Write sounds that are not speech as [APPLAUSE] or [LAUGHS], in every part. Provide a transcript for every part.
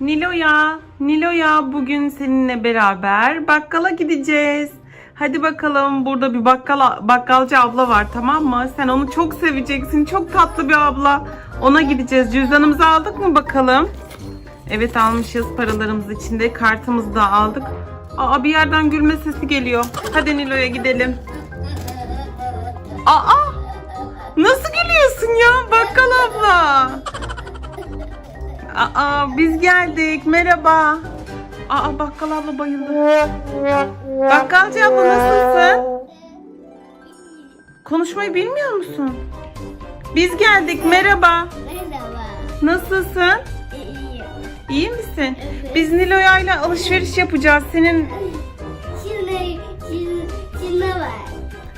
Nilo'ya, Nilo'ya bugün seninle beraber bakkala gideceğiz. Hadi bakalım burada bir bakkala, bakkalcı abla var tamam mı? Sen onu çok seveceksin. Çok tatlı bir abla. Ona gideceğiz. Cüzdanımızı aldık mı bakalım? Evet almışız paralarımız içinde. Kartımızı da aldık. Aa bir yerden gülme sesi geliyor. Hadi Nilo'ya gidelim. Aa! Nasıl gülüyorsun ya bakkal abla? Aa biz geldik. Merhaba. Aa bakkal abla bayıldı. Bakkalcı abla nasılsın? Konuşmayı bilmiyor musun? Biz geldik. Merhaba. Merhaba. Nasılsın? İyiyim. İyi misin? Biz Nilo'ya ile alışveriş yapacağız. Senin şimdi var.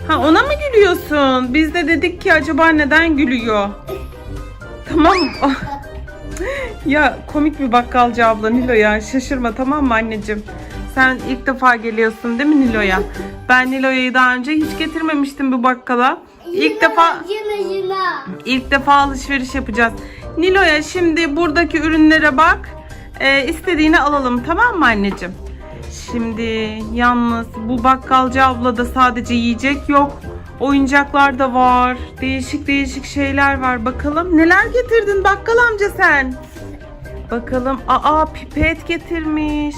ha ona mı gülüyorsun? Biz de dedik ki acaba neden gülüyor? [LAUGHS] Tamam. [LAUGHS] ya komik bir bakkalcı abla Nilo ya. Şaşırma tamam mı anneciğim? Sen ilk defa geliyorsun değil mi Nilo'ya? Ben Nilo'yu daha önce hiç getirmemiştim bu bakkala. İlk defa Yine yine. İlk defa alışveriş yapacağız. Nilo'ya şimdi buradaki ürünlere bak. Ee, istediğini alalım tamam mı anneciğim? Şimdi yalnız bu bakkalcı ablada sadece yiyecek yok. Oyuncaklar da var. Değişik değişik şeyler var. Bakalım neler getirdin bakkal amca sen? Bakalım. Aa pipet getirmiş.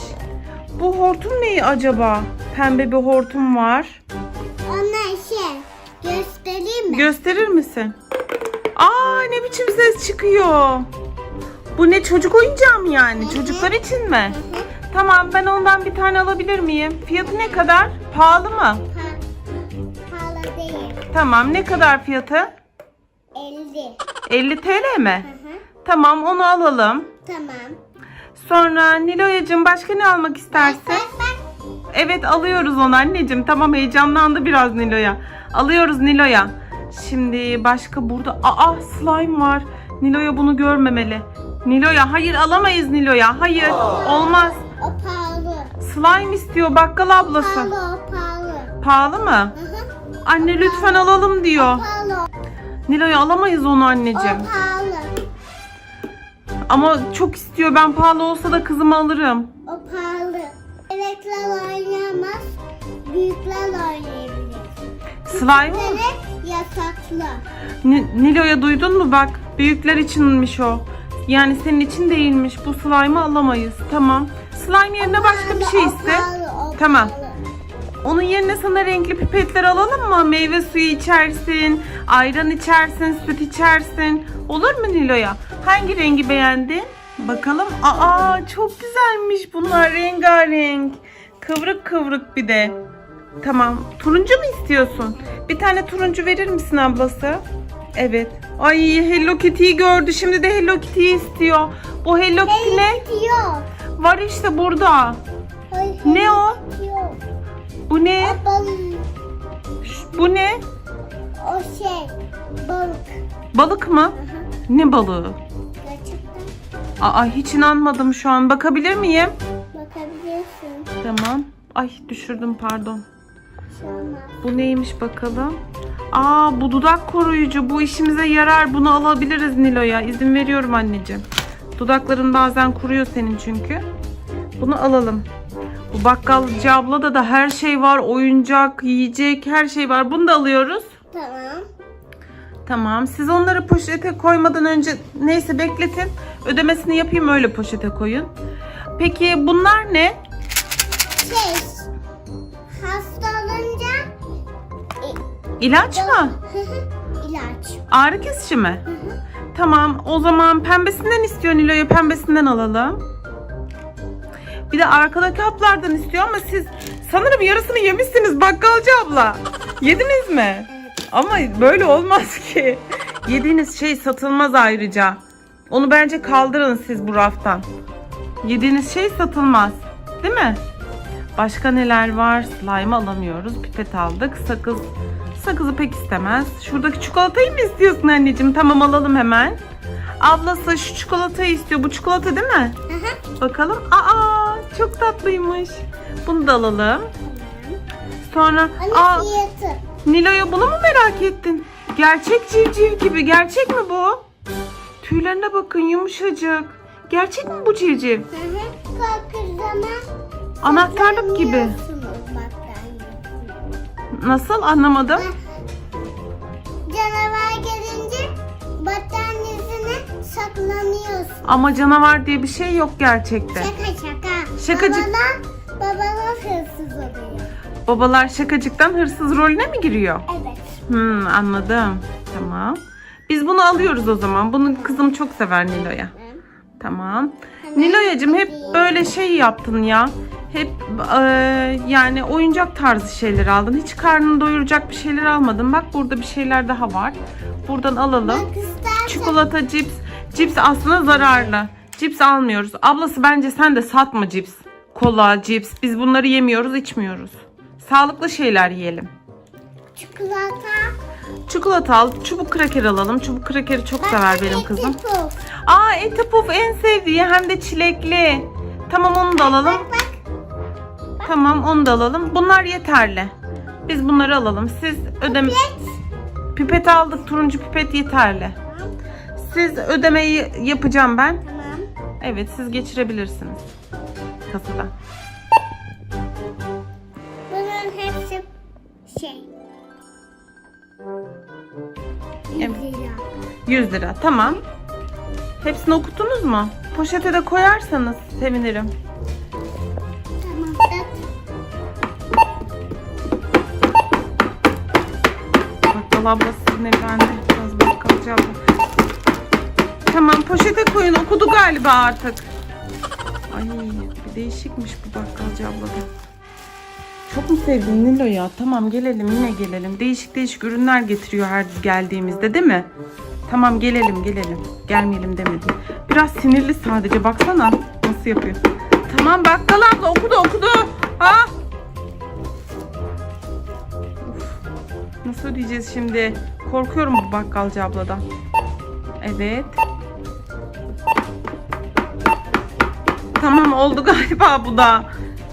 Bu hortum ne acaba? Pembe bir hortum var. Ona şey göstereyim mi? Gösterir misin? Aa ne biçim ses çıkıyor. Bu ne çocuk oyuncağı mı yani? Çocuklar için mi? Tamam ben ondan bir tane alabilir miyim? Fiyatı ne kadar? Pahalı mı? Pa pahalı değil. Tamam ne kadar fiyatı? 50. 50 TL mi? Hı hı. Tamam onu alalım. Tamam. Sonra Niloyacığım başka ne almak istersin? Bak bak. Evet alıyoruz onu anneciğim. Tamam heyecanlandı biraz Nilo'ya. Alıyoruz Nilo'ya. Şimdi başka burada aa slime var. Nilo'ya bunu görmemeli. Nilo'ya hayır alamayız Nilo'ya. Hayır olmaz. O pahalı. Slime istiyor bakkal ablası. Pahalı o pahalı. Pahalı mı? Hı hı. Anne lütfen alalım diyor. Pahalı. Nilo'ya alamayız onu O anneciğim. pahalı. Ama çok istiyor. Ben pahalı olsa da kızımı alırım. O pahalı. Bebekler oynayamaz. Büyükler oynayabilir. Slime mı? Yasaklı. Ni- Nilo'ya duydun mu bak? Büyükler içinmiş o. Yani senin için değilmiş. Bu slime'ı alamayız. Tamam. Slime yerine başka bir şey iste. Tamam. Onun yerine sana renkli pipetler alalım mı? Meyve suyu içersin, ayran içersin, süt içersin. Olur mu Nilo'ya? Hangi rengi beğendin? Bakalım. Aa çok güzelmiş bunlar rengarenk. Kıvrık kıvrık bir de. Tamam. Turuncu mu istiyorsun? Bir tane turuncu verir misin ablası? Evet. Ay Hello Kitty'yi gördü. Şimdi de Hello Kitty'yi istiyor. Bu Hello Kitty ne? Var işte burada. Hayır, Ne o? Bu ne? O balık. Bu ne? O şey. Balık. Balık mı? Aha. Ne balığı? Gerçekten Aa hiç inanmadım şu an. Bakabilir miyim? bakabilirsin. Tamam. Ay düşürdüm pardon. Şey. Bu neymiş bakalım. Aa bu dudak koruyucu. Bu işimize yarar. Bunu alabiliriz Nilo'ya. İzin veriyorum anneciğim. Dudakların bazen kuruyor senin çünkü. Bunu alalım. Bu bakkalcı ablada da her şey var. Oyuncak, yiyecek her şey var. Bunu da alıyoruz. Tamam. Tamam. Siz onları poşete koymadan önce neyse bekletin. Ödemesini yapayım öyle poşete koyun. Peki bunlar ne? Şey. Hasta olunca İlaç mı? [LAUGHS] İlaç. Ağrı kesici mi? Tamam. O zaman pembesinden istiyor Nilo'ya. Pembesinden alalım. Bir de arkadaki haplardan istiyor ama siz sanırım yarısını yemişsiniz bakkalcı abla. Yediniz mi? Ama böyle olmaz ki. Yediğiniz şey satılmaz ayrıca. Onu bence kaldırın siz bu raftan. Yediğiniz şey satılmaz. Değil mi? Başka neler var? Slime alamıyoruz. Pipet aldık. Sakız. Sakızı pek istemez. Şuradaki çikolatayı mı istiyorsun anneciğim? Tamam alalım hemen. Ablası şu çikolatayı istiyor. Bu çikolata değil mi? Hı hı. Bakalım. Aa çok tatlıymış. Bunu da alalım. Sonra fiyatı. Nilo'ya bunu mu merak ettin? Gerçek civciv gibi. Gerçek mi bu? Tüylerine bakın yumuşacık. Gerçek mi bu civciv? Hı hı. Korkuz zaman Anahtarlık gibi. Nasıl anlamadım. Canavar gelince battaniyesine saklanıyorsun. Ama canavar diye bir şey yok gerçekte. Şaka şaka. Şakacık. Babalar, babalar hırsız oluyor. Babalar şakacıktan hırsız rolüne mi giriyor? Evet. Hmm, anladım. Tamam. Biz bunu alıyoruz o zaman. Bunu kızım çok sever Nilo'ya. Tamam. Nilo'yacığım hep böyle şey yaptın ya. Hep e, yani oyuncak tarzı şeyler aldın. Hiç karnını doyuracak bir şeyler almadın. Bak burada bir şeyler daha var. Buradan alalım. Bak. Çikolata, cips. Cips aslında zararlı. Cips almıyoruz. Ablası bence sen de satma cips. Kola, cips. Biz bunları yemiyoruz, içmiyoruz. Sağlıklı şeyler yiyelim. Çikolata. Çikolata al, çubuk kraker alalım. Çubuk krakeri çok sever benim kızım. puf. Aa eti puf en sevdiği hem de çilekli. Tamam onu da alalım. Bak bak. Tamam onu da alalım. Bunlar yeterli. Biz bunları alalım. Siz ödeme... Pipet aldık. Turuncu pipet yeterli. Siz ödemeyi yapacağım ben. Evet siz geçirebilirsiniz. Kasada. Bunun hepsi şey. Evet. Lira. 100 lira. Tamam. Hepsini okuttunuz mu? Poşete de koyarsanız sevinirim. Tamam. Bak. Bakkal ablası sinirlendi. Biraz bakkalcı abla. Tamam poşete koyun. Okudu galiba artık. Ay bir değişikmiş bu bakkalcı ablada. Çok mu sevdin Nilo ya? Tamam gelelim yine gelelim. Değişik değişik ürünler getiriyor her geldiğimizde değil mi? Tamam gelelim gelelim. Gelmeyelim demedim. Biraz sinirli sadece baksana nasıl yapıyor. Tamam bakkal abla okudu okudu. Ha? Nasıl ödeyeceğiz şimdi? Korkuyorum bu bakkalcı abladan. Evet. Oldu galiba bu da.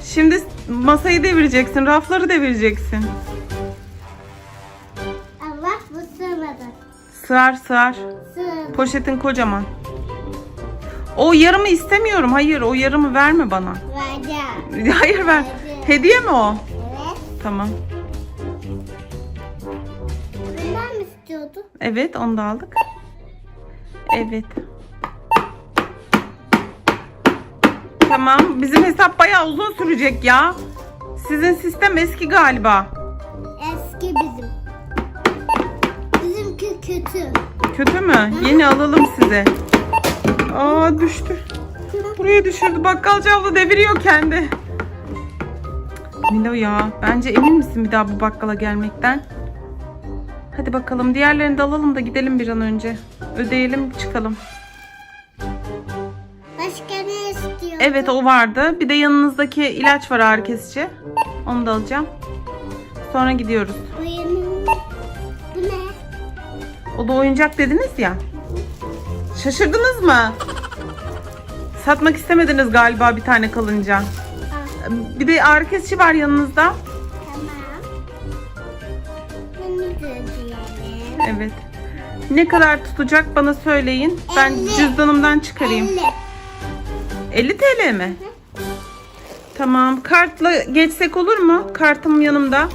Şimdi masayı devireceksin, rafları devireceksin. Allah bu sığmadı. Sığar sığar. Sığ. Poşetin kocaman. O yarımı istemiyorum. Hayır o yarımı verme bana. Vereceğim. [LAUGHS] Hayır ver. Hediye mi o? Evet. Tamam. Bundan mı istiyordun? Evet onu da aldık. Evet. Tamam. Bizim hesap bayağı uzun sürecek ya. Sizin sistem eski galiba. Eski bizim. Bizimki kötü. Kötü mü? Yeni alalım size. Aa düştü. Buraya düşürdü. Bakkalcı abla deviriyor kendi. Milo ya. Bence emin misin bir daha bu bakkala gelmekten? Hadi bakalım. Diğerlerini de alalım da gidelim bir an önce. Ödeyelim çıkalım. İstiyordun? Evet o vardı. Bir de yanınızdaki ilaç var ağrı kesici. Onu da alacağım. Sonra gidiyoruz. Oyunun... Bu ne? O da oyuncak dediniz ya. Şaşırdınız mı? Satmak istemediniz galiba bir tane kalınca. Aa, Bir de ağrı kesici var yanınızda. tamam. Bunu da diyelim. Evet. Ne kadar tutacak bana söyleyin. Ben Elli. cüzdanımdan çıkarayım. 50. 50 TL mi? Tamam. Kartla geçsek olur mu? Kartım yanımda.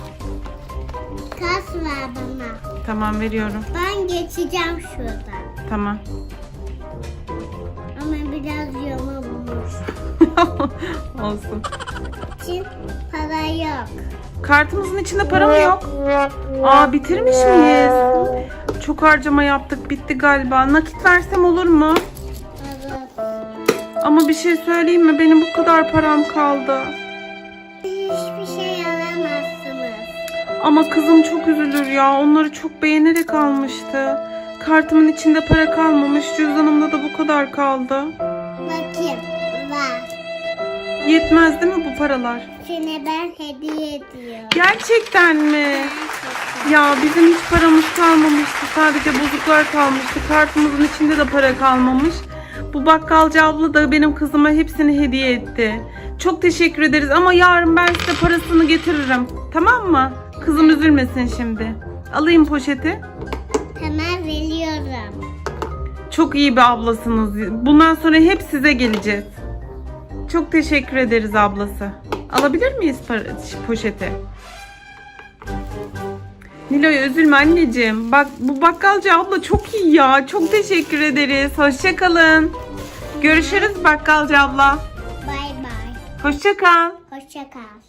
Kas ver bana. Tamam veriyorum. Ben geçeceğim şuradan. Tamam. Ama biraz yamulmuş. [LAUGHS] Olsun. için para yok. Kartımızın içinde para mı yok? Aa bitirmiş miyiz? Çok harcama yaptık. Bitti galiba. Nakit versem olur mu? Ama bir şey söyleyeyim mi? Benim bu kadar param kaldı. Hiçbir şey alamazsınız. Ama kızım çok üzülür ya. Onları çok beğenerek almıştı. Kartımın içinde para kalmamış. Cüzdanımda da bu kadar kaldı. Bakayım. Var. Yetmez değil mi bu paralar? Seni ben hediye ediyorum. Gerçekten mi? Ya bizim hiç paramız kalmamıştı. Sadece bozuklar kalmıştı. Kartımızın içinde de para kalmamış. Bu bakkalcı abla da benim kızıma hepsini hediye etti. Çok teşekkür ederiz ama yarın ben size parasını getiririm. Tamam mı? Kızım üzülmesin şimdi. Alayım poşeti. Hemen veriyorum. Çok iyi bir ablasınız. Bundan sonra hep size geleceğiz. Çok teşekkür ederiz ablası. Alabilir miyiz poşeti? Nilo'ya üzülme anneciğim. Bak bu bakkalcı abla çok iyi ya. Çok teşekkür ederiz. Hoşça kalın. Görüşürüz bakkalcı abla. Bay bay. Hoşça kal. Hoşça kal.